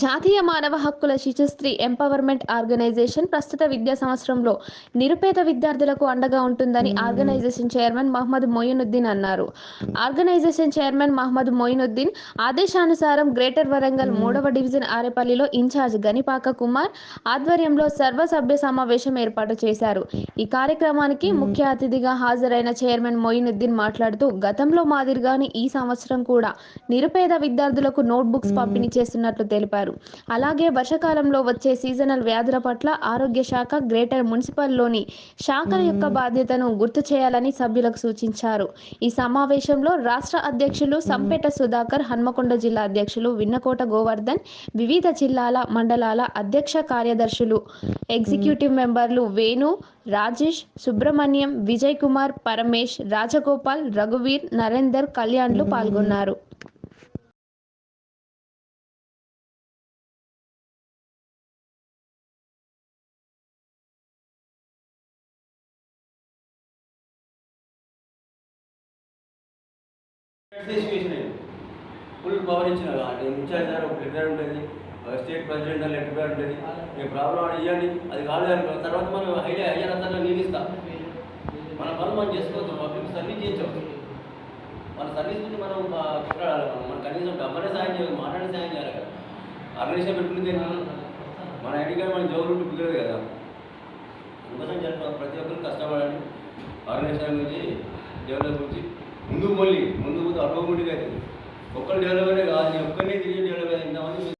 జాతీయ మానవ హక్కుల శిశుస్త్రీ ఎంపవర్మెంట్ ఆర్గనైజేషన్ ప్రస్తుత విద్యా సంవత్సరంలో నిరుపేద విద్యార్థులకు అండగా ఉంటుందని ఆర్గనైజేషన్ చైర్మన్ మహమ్మద్ మొయినుద్దీన్ అన్నారు. ఆర్గనైజేషన్ చైర్మన్ మహమ్మద్ మొయినుద్దీన్ ఆదేశానుసారం గ్రేటర్ వరంగల్ మూడవ డివిజన్ ఆరేపల్లిలో ఇన్ఛార్జ్ గనిపాక కుమార్ ఆధ్వర్యంలో సర్వసభ్య సమావేశం ఏర్పాటు చేశారు. ఈ కార్యక్రమానికి ముఖ్య అతిథిగా హాజరైన చైర్మన్ మొయినుద్దీన్ మాట్లాడుతూ గతంలో మాదిరిగానే ఈ సంవత్సరం కూడా నిరుపేద విద్యార్థులకు నోట్బుక్స్ పంపిణీ చేస్తున్నట్లు తెలిపారు. అలాగే వర్షాకాలంలో వచ్చే సీజనల్ వ్యాధుల పట్ల ఆరోగ్య శాఖ గ్రేటర్ మున్సిపల్లోని శాఖల యొక్క బాధ్యతను గుర్తు చేయాలని సభ్యులకు సూచించారు. ఈ సమావేశంలో రాష్ట్ర అధ్యక్షులు సంపేట సుధాకర్ హన్మకొండ జిల్లా అధ్యక్షులు విన్నకోట గోవర్ధన్ వివిధ జిల్లాల మండలాల అధ్యక్ష కార్యదర్శులు ఎగ్జిక్యూటివ్ మెంబర్లు వేణు రాజేష్ సుబ్రహ్మణ్యం విజయ్ కుమార్ పరమేష్ రాజగోపాల్ రఘువీర్ నరేందర్ కళ్యాణ్లు పాల్గొన్నారు. ఫుల్ పవర్ ఇచ్చిన ఇన్ఛార్జ్ గారు ఒక లెటర్ ఉంటుంది స్టేట్ ప్రెసిడెంట్ అని లెటర్ ఉంటుంది. మీ ప్రాబ్లం అని ఇవ్వండి అది కాదు అనుకో తర్వాత మనం హైలే అయ్యా అంతా నేను ఇస్తా మన పనులు మనం చేసుకోవచ్చు పబ్లిక్ సర్వీస్ చేయించవచ్చు మన సర్వీస్ గురించి మనం పోరాడాలి మనం మన కనీసం డబ్బనే సాయం చేయాలి మాట్లాడే సాయం చేయాలి కదా. ఆర్గనైజేషన్ పెట్టుకుంటే మన ఐడి కార్డు మన జోబు కుదరదు కదా. అందుకోసం చెప్ప ప్రతి ఒక్కరు కష్టపడండి. ఆర్గనైజేషన్ గురించి డెవలప్ గురించి ముందుకు పోలి ముందుకు పోతే ఆటోమేటిక్గా అవుతుంది ఒక్కరు డెవలప్ అనే కాదు నేను ఒక్కరినే తిరిగి డెవలప్ అయిందామని